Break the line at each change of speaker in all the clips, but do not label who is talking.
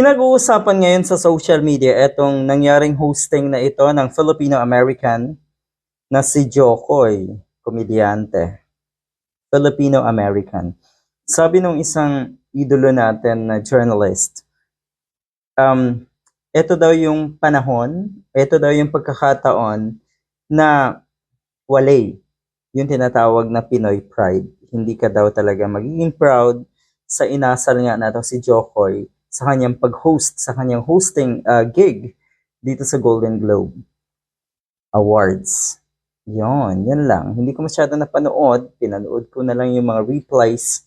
Pinag-uusapan ngayon sa social media itong nangyaring hosting na ito ng Filipino-American na si Jokoy, komedyante. Filipino-American. Sabi nung isang idolo natin na journalist, um, ito daw yung panahon, ito daw yung pagkakataon na walay, yung tinatawag na Pinoy pride. Hindi ka daw talaga magiging proud sa inasal nga na to si Jokoy sa kanyang pag-host, sa kanyang hosting uh, gig dito sa Golden Globe Awards. Yon, yan lang. Hindi ko masyado napanood. Pinanood ko na lang yung mga replies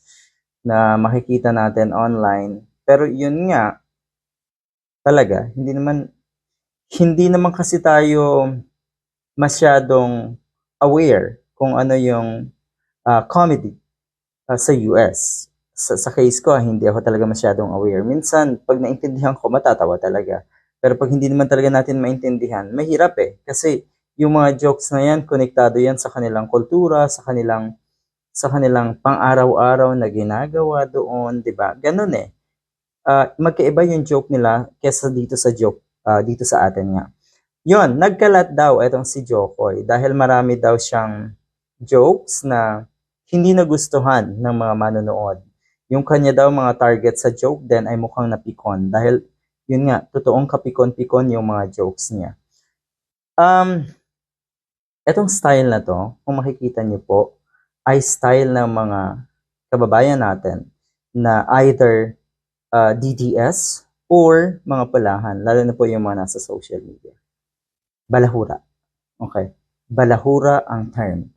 na makikita natin online. Pero yun nga, talaga, hindi naman, hindi naman kasi tayo masyadong aware kung ano yung uh, comedy uh, sa US sa, sa case ko, hindi ako talaga masyadong aware. Minsan, pag naintindihan ko, matatawa talaga. Pero pag hindi naman talaga natin maintindihan, mahirap eh. Kasi yung mga jokes na yan, konektado yan sa kanilang kultura, sa kanilang sa kanilang pang-araw-araw na ginagawa doon, 'di ba? Ganun eh. Uh, magkaiba yung joke nila kesa dito sa joke uh, dito sa atin nga. Yon, nagkalat daw itong si Jokoy dahil marami daw siyang jokes na hindi nagustuhan ng mga manonood yung kanya daw mga target sa joke then ay mukhang napikon dahil yun nga, totoong kapikon-pikon yung mga jokes niya. Um, etong style na to, kung makikita niyo po, ay style ng mga kababayan natin na either uh, DDS or mga palahan, lalo na po yung mga nasa social media. Balahura. Okay. Balahura ang term.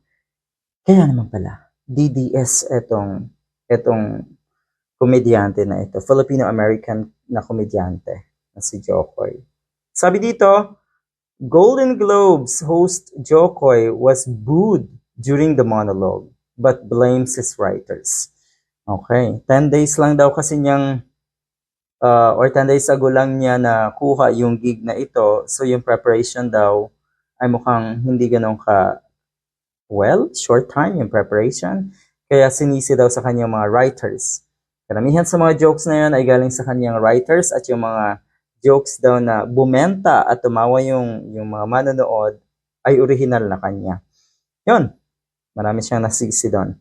Kaya naman pala, DDS etong etong komedyante na ito, Filipino-American na komedyante na si Jokoy. Sabi dito, Golden Globes host Jokoy was booed during the monologue but blames his writers. Okay, 10 days lang daw kasi niyang uh, or 10 days ago lang niya na kuha yung gig na ito. So yung preparation daw ay mukhang hindi ganun ka well, short time yung preparation. Kaya sinisi daw sa kanyang mga writers Karamihan sa mga jokes na yun ay galing sa kanyang writers at yung mga jokes daw na bumenta at tumawa yung, yung mga manonood ay original na kanya. Yun, marami siyang nasisi doon.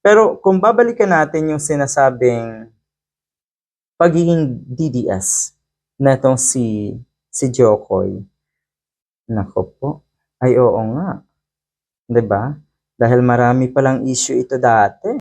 Pero kung babalikan natin yung sinasabing pagiging DDS na itong si, si Jokoy, nako po, ay oo nga. ba? Dahil marami palang issue ito dati.